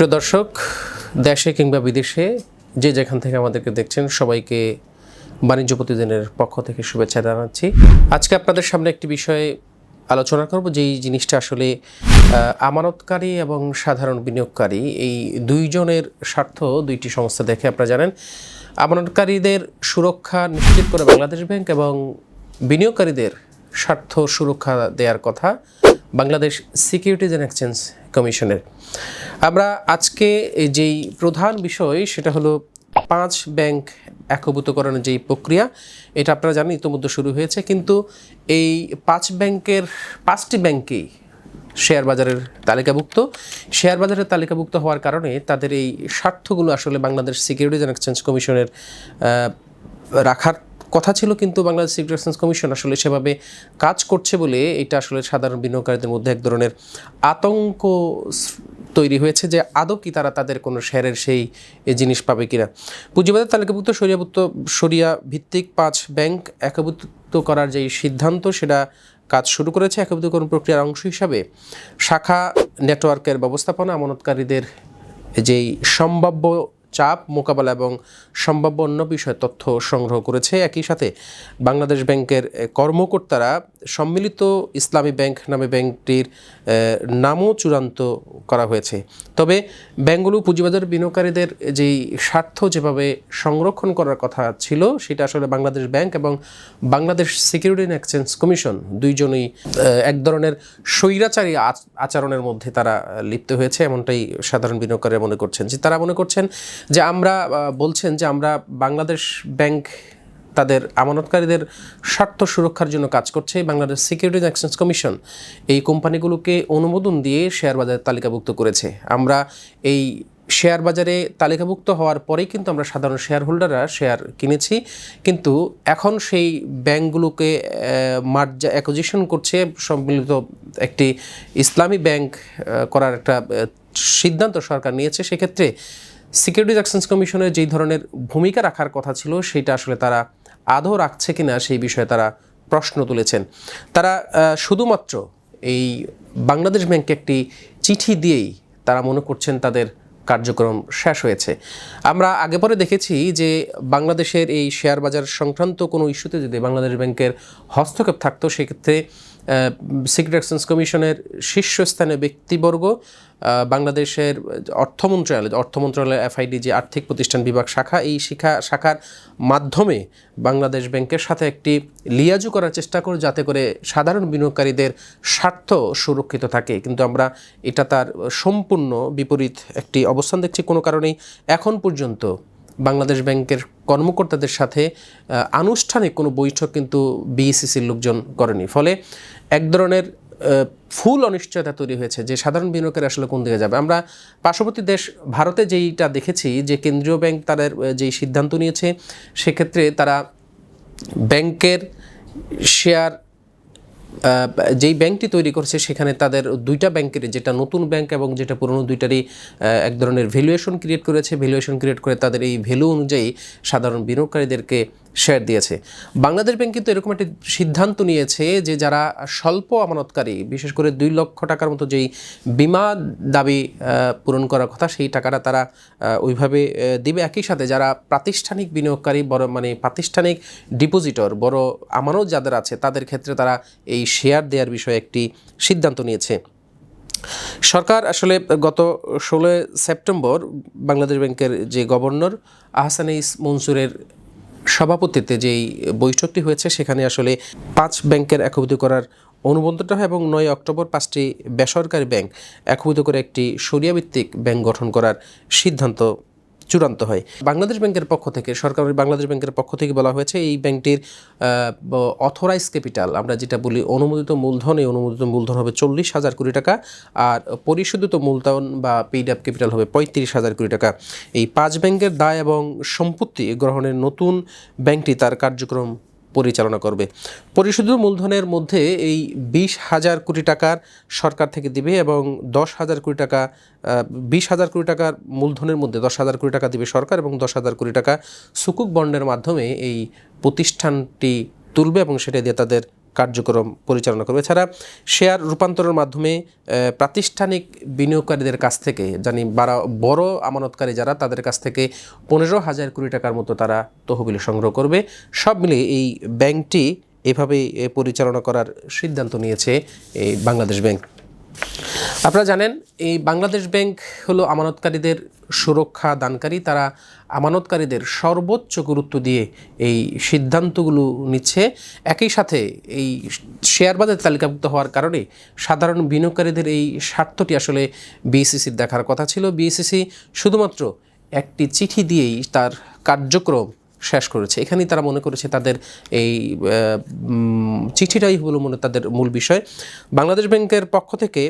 সুপ্রিয় দর্শক, দেশে কিংবা বিদেশে যে যেখান থেকে আমাদেরকে দেখছেন, সবাইকে বাণিজ্য প্রতিদিনের পক্ষ থেকে শুভেচ্ছা জানাচ্ছি। আজকে আপনাদের সামনে একটি বিষয়ে আলোচনা করব, যেই জিনিসটা আসলে আমানতকারী এবং সাধারণ বিনিয়োগকারী, এই দুইজনের স্বার্থ দুইটি সংস্থা দেখে আপনারা জানেন। আমানতকারীদের সুরক্ষা নিশ্চিত করে বাংলাদেশ ব্যাংক এবং বিনিয়োগকারীদের স্বার্থ সুরক্ষা দেওয়ার কথা বাংলাদেশ সিকিউরিটিজ অ্যান্ড এক্সচেঞ্জ কমিশনের। আমরা আজকে যেই প্রধান বিষয়, সেটা হলো পাঁচ ব্যাংক একভূতকরণের যেই প্রক্রিয়া, এটা আপনারা জানেন ইতিমধ্যে শুরু হয়েছে, কিন্তু এই পাঁচ ব্যাংকের, পাঁচটি ব্যাংকেই শেয়ার বাজারের তালিকাভুক্ত। শেয়ার বাজারের তালিকাভুক্ত হওয়ার কারণে তাদের এই স্বার্থগুলো আসলে বাংলাদেশ সিকিউরিটিজ অ্যান্ড এক্সচেঞ্জ কমিশনের রাখার কথা ছিল কিন্তু বাংলাদেশ সিকিউরিটি কমিশন আসলে সেভাবে কাজ করছে বলে এটা আসলে সাধারণ বিনিয়োগকারীদের মধ্যে এক ধরনের আতঙ্ক তৈরি হয়েছে যে আদৌ কি তারা তাদের কোনো শেয়ারের সেই জিনিস পাবে কিনা। পুঁজিবাজার তালিকাভুক্ত সরিয়াভুক্ত সরিয়া ভিত্তিক পাঁচ ব্যাংক একভূত করার যেই সিদ্ধান্ত, সেটা কাজ শুরু করেছে একভূতকরণ প্রক্রিয়ার অংশ হিসাবে। শাখা নেটওয়ার্কের ব্যবস্থাপনা, আমানতকারীদের যেই সম্ভাব্য চাপ মোকাবেলা এবং সম্ভাব্য অন্য বিষয়ে তথ্য সংগ্রহ করেছে। একই সাথে বাংলাদেশ ব্যাংকের কর্মকর্তারা সম্মিলিত ইসলামী ব্যাংক নামে ব্যাংকটির নামও চূড়ান্ত করা হয়েছে। তবে ব্যাংকগুলো পুঁজিবাজার বিনিয়োগকারীদের যেই স্বার্থ যেভাবে সংরক্ষণ করার কথা ছিল, সেটা আসলে বাংলাদেশ ব্যাংক এবং Bangladesh security and exchange commission দুইজনই এক ধরনের স্বৈরাচারী আচরণের মধ্যে তারা লিপ্ত হয়েছে, এমনটাই সাধারণ বিনিয়োগকারীরা মনে করছেন। যে তারা মনে করছেন যে আমরা বলছেন যে আমরা বাংলাদেশ ব্যাংক তাদের আমানতকারীদের স্বার্থ সুরক্ষার জন্য কাজ করছে বাংলাদেশ সিকিউরিটিজ এক্সচেঞ্জ কমিশন এই কোম্পানিগুলোকে অনুমোদন দিয়ে শেয়ার বাজারে তালিকাভুক্ত করেছে। আমরা এই শেয়ার বাজারে তালিকাভুক্ত হওয়ার পরেই কিন্তু আমরা সাধারণ শেয়ার হোল্ডাররা শেয়ার কিনেছি। কিন্তু এখন সেই ব্যাংকগুলোকে মার্জা অ্যাকুজিশন করছে সম্মিলিত একটি ইসলামী ব্যাংক করার একটা সিদ্ধান্ত সরকার নিয়েছে। সেক্ষেত্রে সিকিউরিটিজ এক্সচেঞ্জ কমিশনের যেই ধরনের ভূমিকা রাখার কথা ছিল, সেটা আসলে তারা আদৌ রাখছে কি না সেই বিষয়ে তারা প্রশ্ন তুলেছেন। তারা শুধুমাত্র এই বাংলাদেশ ব্যাংকে একটি চিঠি দিয়েই তারা মনে করছেন তাদের কার্যক্রম শেষ হয়েছে। আমরা আগে পরে দেখেছি যে বাংলাদেশের এই শেয়ার বাজার সংক্রান্ত কোনো ইস্যুতে যদি বাংলাদেশ ব্যাংকের হস্তক্ষেপ থাকতো, সেক্ষেত্রে সিকিউরিটি এক্সচেঞ্জ কমিশনের শীর্ষস্থানীয় ব্যক্তিবর্গ বাংলাদেশের অর্থ মন্ত্রণালয় অর্থ মন্ত্রণালয় এফআইডি যে আর্থিক প্রতিষ্ঠান বিভাগ শাখা, এই শিখা, শাখার মাধ্যমে বাংলাদেশ ব্যাংকের সাথে একটি লিয়াজু করার চেষ্টা করে যাতে করে সাধারণ বিনিয়োগকারীদের স্বার্থ সুরক্ষিত থাকে। কিন্তু আমরা এটা তার সম্পূর্ণ বিপরীত একটি অবস্থান দেখছি কোনো কারণেই। এখন পর্যন্ত বাংলাদেশ ব্যাংকের কর্মকর্তাদের সাথে আনুষ্ঠানিক কোনো বৈঠক কিন্তু বিইসিসির লোকজন করেনি। ফলে এক ধরনের ফুল অনিশ্চয়তা তৈরি হয়েছে যে সাধারণ বিনিয়োগের আসলে কোন দিকে যাবে। আমরা পার্শ্ববর্তী দেশ ভারতে যেইটা দেখেছি যে কেন্দ্রীয় ব্যাংক তাদের যেই সিদ্ধান্ত নিয়েছে, সেক্ষেত্রে তারা ব্যাংকের শেয়ার যেই ব্যাংকটি তৈরি করছে, সেখানে তাদের দুইটা ব্যাংকের যেটা নতুন ব্যাংক এবং যেটা পুরনো, দুইটারই এক ধরনের ভ্যালুয়েশন ক্রিয়েট করেছে। ভ্যালুয়েশন ক্রিয়েট করে তাদের এই ভ্যালু অনুযায়ী সাধারণ বিনিয়োগকারীদেরকে শেয়ার দিয়েছে। বাংলাদেশ ব্যাংক কিন্তু এরকম একটি সিদ্ধান্ত নিয়েছে যে যারা স্বল্প আমানতকারী, বিশেষ করে দুই লক্ষ টাকার মতো যেই বিমা দাবি পূরণ করার কথা, সেই টাকাটা তারা ওইভাবে দিবে। একই সাথে যারা প্রাতিষ্ঠানিক বিনিয়োগকারী, বড় মানে প্রাতিষ্ঠানিক ডিপোজিটর, বড় আমানত যাদের আছে, তাদের ক্ষেত্রে তারা এই শেয়ার দেওয়ার বিষয়ে একটি সিদ্ধান্ত নিয়েছে। সরকার আসলে গত ষোলোই সেপ্টেম্বর বাংলাদেশ ব্যাংকের যে গভর্নর আহসানিস মনসুরের সভাপতিত্বে যেই বৈঠকটি হয়েছে, সেখানে আসলে পাঁচ ব্যাংকের একভূত করার অনুমোদনটা হয় এবং নয় অক্টোবর পাঁচটি বেসরকারি ব্যাংক একভূত করে একটি সরিয়াভিত্তিক ব্যাংক গঠন করার সিদ্ধান্ত চূড়ান্ত হয়। বাংলাদেশ ব্যাংকের পক্ষ থেকে সরকারি বাংলাদেশ ব্যাংকের পক্ষ থেকে বলা হয়েছে, এই ব্যাংকটির অথরাইজ ক্যাপিটাল আমরা যেটা বলি অনুমোদিত মূলধন, এই অনুমোদিত মূলধন হবে চল্লিশ হাজার কোটি টাকা আর পরিশোধিত মূলধন বা পেইড আপ ক্যাপিটাল হবে পঁয়ত্রিশ হাজার কোটি টাকা। এই পাঁচ ব্যাংকের দায় এবং সম্পত্তি গ্রহণের নতুন ব্যাংকটি তার কার্যক্রম পরিচালনা করবে। পরিশোধিত মূলধনের মধ্যে এই বিশ হাজার কোটি টাকার সরকার থেকে দিবে এবং দশ হাজার কোটি টাকা বিশ হাজার কোটি টাকার মূলধনের মধ্যে দশ হাজার কোটি টাকা দিবে সরকার এবং দশ হাজার কোটি টাকা সুকুক বন্ডের মাধ্যমে এই প্রতিষ্ঠানটি তুলবে এবং সেটা দিয়ে তাদের কার্যক্রম পরিচালনা করবে। এছাড়া শেয়ার রূপান্তরের মাধ্যমে প্রাতিষ্ঠানিক বিনিয়োগকারীদের কাছ থেকে, জানি বারা, বড় আমানতকারী যারা, তাদের কাছ থেকে পনেরো হাজার কোটি টাকার মতো তারা তহবিল সংগ্রহ করবে। সব মিলিয়ে এই ব্যাংকটি এভাবে পরিচালনা করার সিদ্ধান্ত নিয়েছে, এই বাংলাদেশ ব্যাংক। আপনারা জানেন, এই বাংলাদেশ ব্যাংক হলো আমানতকারীদের সুরক্ষা দানকারী। তারা আমানতকারীদের সর্বোচ্চ গুরুত্ব দিয়ে এই সিদ্ধান্তগুলো নিচ্ছে। একই সাথে এই শেয়ার বাজারে তালিকাভুক্ত হওয়ার কারণে সাধারণ বিনিয়োগকারীদের এই স্বার্থটি আসলে বিএসিসির দেখার কথা ছিল। বিএসিসি শুধুমাত্র একটি চিঠি দিয়েই তার কার্যক্রম শেষ করেছে। এখানেই তারা মনে করেছে তাদের এই চিঠিটাই হলো মনে তাদের মূল বিষয়। বাংলাদেশ ব্যাংকের পক্ষ থেকে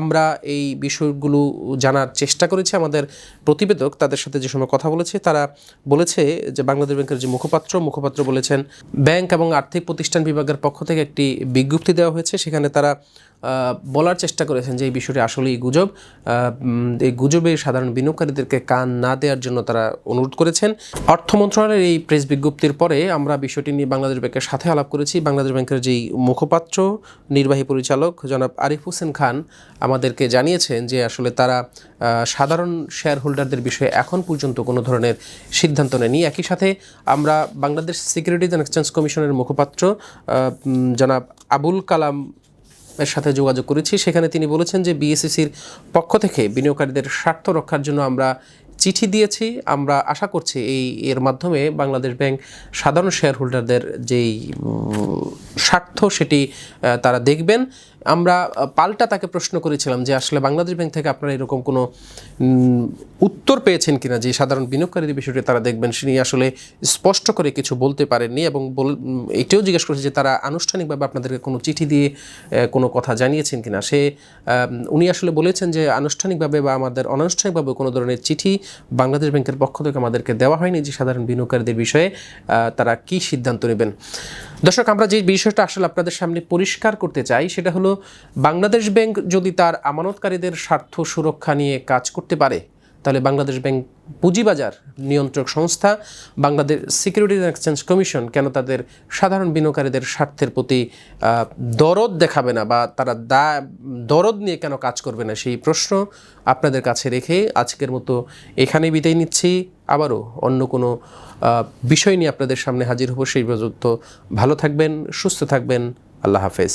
আমরা এই বিষয়গুলো জানার চেষ্টা করেছি। আমাদের প্রতিবেদক তাদের সাথে যে সময় কথা বলেছে, তারা বলেছে যে বাংলাদেশ ব্যাংকের যে মুখপাত্র মুখপাত্র বলেছেন, ব্যাংক এবং আর্থিক প্রতিষ্ঠান বিভাগের পক্ষ থেকে একটি বিজ্ঞপ্তি দেওয়া হয়েছে। সেখানে তারা বলার চেষ্টা করেছেন যে এই বিষয়টি আসলেই গুজব। এই গুজবে সাধারণ বিনিয়োগকারীদেরকে কান না দেওয়ার জন্য তারা অনুরোধ করেছেন। অর্থ মন্ত্রণালয়ের এই প্রেস বিজ্ঞপ্তির পরে আমরা বিষয়টি নিয়ে বাংলাদেশ ব্যাংকের সাথে আলাপ করেছি। বাংলাদেশ ব্যাংকের যেই মুখপাত্র, নির্বাহী পরিচালক জনাব আরিফ হোসেন খান আমাদেরকে জানিয়েছেন যে আসলে তারা সাধারণ শেয়ার হোল্ডারদের বিষয়ে এখন পর্যন্ত কোনো ধরনের সিদ্ধান্ত নেয়নি। একই সাথে আমরা বাংলাদেশ সিকিউরিটিজ অ্যান্ড এক্সচেঞ্জ কমিশনের মুখপাত্র জনাব আবুল কালাম এর সাথে যোগাযোগ করেছি। সেখানে তিনি বলেছেন যে বিএসসিসির পক্ষ থেকে বিনিয়োগকারীদের স্বার্থ রক্ষার জন্য আমরা চিঠি দিয়েছি। আমরা আশা করছি এই এর মাধ্যমে বাংলাদেশ ব্যাংক সাধারণ শেয়ার হোল্ডারদের যেই স্বার্থ সেটি তারা দেখবেন। আমরা পাল্টা তাকে প্রশ্ন করেছিলাম যে আসলে বাংলাদেশ ব্যাংক থেকে আপনারা এরকম কোনো উত্তর পেয়েছেন কিনা যে সাধারণ বিনিয়োগকারীদের বিষয়টি তারা দেখবেন সে নিয়ে আসলে স্পষ্ট করে কিছু বলতে পারেননি এবং এটাও জিজ্ঞেস করেছে যে তারা আনুষ্ঠানিকভাবে আপনাদেরকে কোনো চিঠি দিয়ে কোনো কথা জানিয়েছেন কিনা। সে উনি আসলে বলেছেন যে আনুষ্ঠানিকভাবে বা আমাদের অনানুষ্ঠানিকভাবে কোনো ধরনের চিঠি বাংলাদেশ ব্যাংকের পক্ষ থেকে আমাদেরকে দেওয়া হয়নি যে সাধারণ বিনিয়োগকারীদের বিষয়ে তারা কি সিদ্ধান্ত নেবেন। দর্শক, আমরা যে বিষয়টা আসলে আপনাদের সামনে পরিষ্কার করতে চাই, সেটা হলো বাংলাদেশ ব্যাংক যদি তার আমানতকারীদের স্বার্থ সুরক্ষা নিয়ে কাজ করতে পারে, তাহলে বাংলাদেশ ব্যাংক পুঁজিবাজার নিয়ন্ত্রক সংস্থা, Bangladesh securities and exchange commission কেন তাদের সাধারণ বিনিয়োগকারীদের স্বার্থের প্রতি দরদ দেখাবে না বা তারা দা, দরদ নিয়ে কেন কাজ করবে না সেই প্রশ্ন আপনাদের কাছে রেখে আজকের মতো এখানেই বিদায় নিচ্ছি। আবারও অন্য কোনো বিষয় নিয়ে আপনাদের সামনে হাজির হব সেই পর্যন্ত ভালো থাকবেন, সুস্থ থাকবেন, আল্লাহ হাফেজ।